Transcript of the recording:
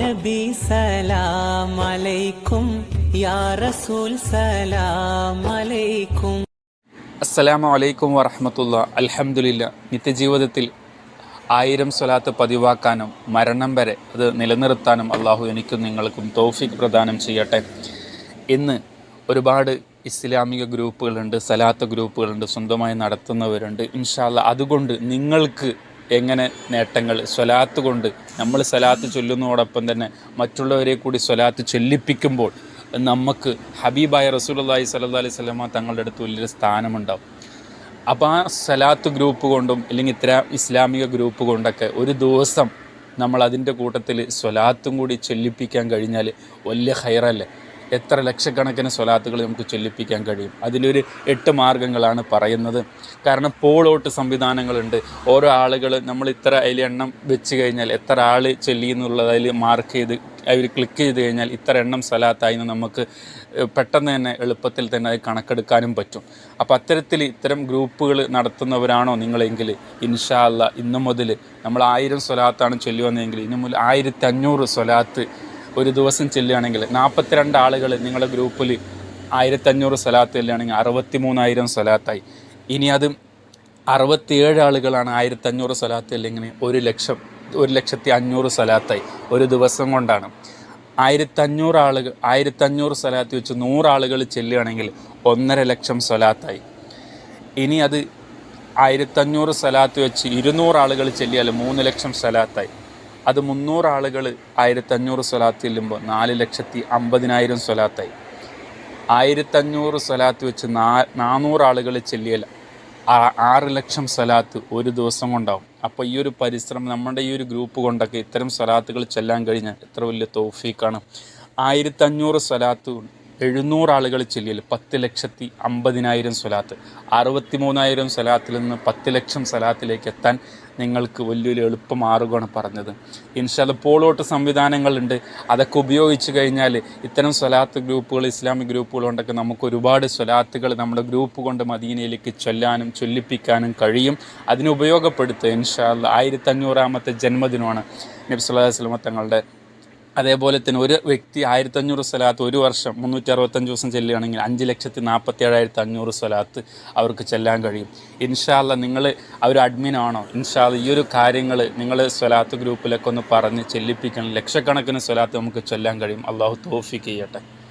നബി സലാം അലൈക്കും യാ റസൂൽ സലാം അലൈക്കും അസ്സലാമു അലൈക്കും വറഹമത്തുള്ള. അൽഹംദുലില്ല. നിത്യജീവിതത്തിൽ ആയിരം സ്വലാത്ത് പതിവാക്കാനും മരണം വരെ അത് നിലനിർത്താനും അള്ളാഹു എനിക്കും നിങ്ങൾക്കും തോഫിക് പ്രദാനം ചെയ്യട്ടെ. ഇന്ന് ഒരുപാട് ഇസ്ലാമിക ഗ്രൂപ്പുകളുണ്ട് സലാത്ത് ഗ്രൂപ്പുകളുണ്ട് സ്വന്തമായി നടത്തുന്നവരുണ്ട്. ഇൻഷാല്ല അതുകൊണ്ട് നിങ്ങൾക്ക് എങ്ങനെ നേട്ടങ്ങൾ? സ്വലാത്ത് കൊണ്ട് നമ്മൾ സ്വലാത്ത് ചൊല്ലുന്നതോടൊപ്പം തന്നെ മറ്റുള്ളവരെ കൂടി സ്വലാത്ത് ചൊല്ലിപ്പിക്കുമ്പോൾ നമുക്ക് ഹബീബായ റസൂലുള്ളാഹി സ്വല്ലല്ലാഹി അലൈഹി സ്വലമ തങ്ങളുടെ അടുത്ത് വലിയൊരു സ്ഥാനമുണ്ടാവും. അപ്പോൾ ആ സലാത്ത് ഗ്രൂപ്പ് കൊണ്ടും അല്ലെങ്കിൽ ഇത്ര ഇസ്ലാമിക ഗ്രൂപ്പ് കൊണ്ടൊക്കെ ഒരു ദിവസം നമ്മൾ അതിന്റെ കൂട്ടത്തിൽ സ്വലാത്തും കൂടി ചൊല്ലിപ്പിക്കാൻ കഴിഞ്ഞാൽ വലിയ ഹൈറല്ലേ എത്ര ലക്ഷക്കണക്കിന് സ്വലാത്തുകൾ നമുക്ക് ചൊല്ലിപ്പിക്കാൻ കഴിയും? അതിലൊരു എട്ട് മാർഗങ്ങളാണ് പറയുന്നത്. കാരണം പോളോട്ട് സംവിധാനങ്ങളുണ്ട്. ഓരോ ആളുകൾ നമ്മൾ ഇത്ര അതിൽ എണ്ണം വെച്ച് കഴിഞ്ഞാൽ എത്ര ആൾ ചൊല്ലി എന്നുള്ളത് അതിൽ മാർക്ക് ചെയ്ത് അവർ ക്ലിക്ക് ചെയ്ത് കഴിഞ്ഞാൽ ഇത്ര എണ്ണം സ്വലാത്തായി എന്ന് നമുക്ക് പെട്ടെന്ന് തന്നെ എളുപ്പത്തിൽ തന്നെ അത് കണക്കെടുക്കാനും പറ്റും. അപ്പോൾ അത്തരത്തിൽ ഇത്തരം ഗ്രൂപ്പുകൾ നടത്തുന്നവരാണോ നിങ്ങളെങ്കിൽ? ഇൻഷാല്ല ഇന്നു മുതൽ നമ്മൾ ആയിരം സ്വലാത്താണ് ചൊല്ലി വന്നതെങ്കിൽ ഇന്നു മുതൽ ആയിരത്തി അഞ്ഞൂറ് സ്വലാത്ത് ഒരു ദിവസം ചെല്ലുകയാണെങ്കിൽ നാൽപ്പത്തിരണ്ട് ആളുകൾ നിങ്ങളുടെ ഗ്രൂപ്പിൽ ആയിരത്തഞ്ഞൂറ് സ്വലാത്ത് ചെല്ലുകയാണെങ്കിൽ അറുപത്തി മൂന്നായിരം സ്വലാത്തായി. ഇനി അത് അറുപത്തിയേഴ് ആളുകളാണ് ആയിരത്തഞ്ഞൂറ് സ്വലാത്ത് അല്ലെങ്കിൽ ഒരു ലക്ഷം ഒരു ലക്ഷത്തി അഞ്ഞൂറ് സ്വലാത്തായി ഒരു ദിവസം കൊണ്ടാണ്. ആയിരത്തഞ്ഞൂറ് ആളുകൾ ആയിരത്തഞ്ഞൂറ് സ്വലാത്ത് വെച്ച് നൂറാളുകൾ ചെല്ലുകയാണെങ്കിൽ ഒന്നര ലക്ഷം സ്വലാത്തായി. ഇനി അത് ആയിരത്തഞ്ഞൂറ് സ്വലാത്ത് വെച്ച് ഇരുന്നൂറ് ആളുകൾ ചെല്ലിയാൽ മൂന്ന് ലക്ഷം സ്വലാത്തായി. അത് മുന്നൂറ് ആളുകൾ ആയിരത്തഞ്ഞൂറ് സ്വലാത്ത് ചെല്ലുമ്പോൾ നാല് ലക്ഷത്തി അമ്പതിനായിരം സ്വലാത്തായി. ആയിരത്തഞ്ഞൂറ് സ്വലാത്ത് വെച്ച് നാ നാനൂറ് ആളുകൾ ചെല്ലിയല്ല ആറ് ലക്ഷം സ്വലാത്ത് ഒരു ദിവസം കൊണ്ടാവും. അപ്പോൾ ഈ ഒരു പരിശ്രമം നമ്മുടെ ഈ ഒരു ഗ്രൂപ്പ് കൊണ്ടൊക്കെ ഇത്തരം സ്വലാത്തുകൾ ചെല്ലാൻ കഴിഞ്ഞാൽ എത്ര വലിയ തോഫീക്കാണ്. ആയിരത്തഞ്ഞൂറ് സ്വലാത്ത് എഴുന്നൂറ് ആളുകൾ ചെല്ലിയാൽ പത്ത് ലക്ഷത്തി അമ്പതിനായിരം സ്വലാത്ത്. അറുപത്തി മൂന്നായിരം സ്വലാത്തിൽ നിന്ന് പത്ത് ലക്ഷം സ്വലാത്തിലേക്ക് എത്താൻ നിങ്ങൾക്ക് വലിയൊരു എളുപ്പമാറുകയാണ് പറഞ്ഞത്. ഇൻഷാൽ പോളോട്ട് സംവിധാനങ്ങളുണ്ട്. അതൊക്കെ ഉപയോഗിച്ച് കഴിഞ്ഞാൽ ഇത്തരം സ്വലാത്ത് ഗ്രൂപ്പുകൾ ഇസ്ലാമിക് ഗ്രൂപ്പുകൾ കൊണ്ടൊക്കെ നമുക്ക് ഒരുപാട് സ്വലാത്തുകൾ നമ്മുടെ ഗ്രൂപ്പ് കൊണ്ട് മദീനയിലേക്ക് ചൊല്ലാനും ചൊല്ലിപ്പിക്കാനും കഴിയും. അതിന് ഉപയോഗപ്പെടുത്തുക ആയിരത്തഞ്ഞൂറാമത്തെ ജന്മദിനമാണ്. നബി സല്ലല്ലാഹു തങ്ങളുടെ അതേപോലെ തന്നെ ഒരു വ്യക്തി ആയിരത്തഞ്ഞൂറ് സ്വലാത്ത് ഒരു വർഷം മുന്നൂറ്റി അറുപത്തഞ്ച് ദിവസം ചെല്ലുകയാണെങ്കിൽ അഞ്ച് ലക്ഷത്തി നാൽപ്പത്തി ഏഴായിരത്തി അഞ്ഞൂറ് സ്വലാത്ത് അവർക്ക് ചെല്ലാൻ കഴിയും. ഇൻഷാല്ല നിങ്ങൾ അവർ അഡ്മിൻ ആണോ? ഇൻഷാല്ല ഈ ഒരു കാര്യങ്ങൾ നിങ്ങൾ സ്വലാത്ത് ഗ്രൂപ്പിലൊക്കെ ഒന്ന് പറഞ്ഞ് ചെല്ലിപ്പിക്കണം. ലക്ഷക്കണക്കിന് സ്വലാത്ത് നമുക്ക് ചൊല്ലാൻ കഴിയും. അള്ളാഹു തോഫിക്ക് ചെയ്യട്ടെ.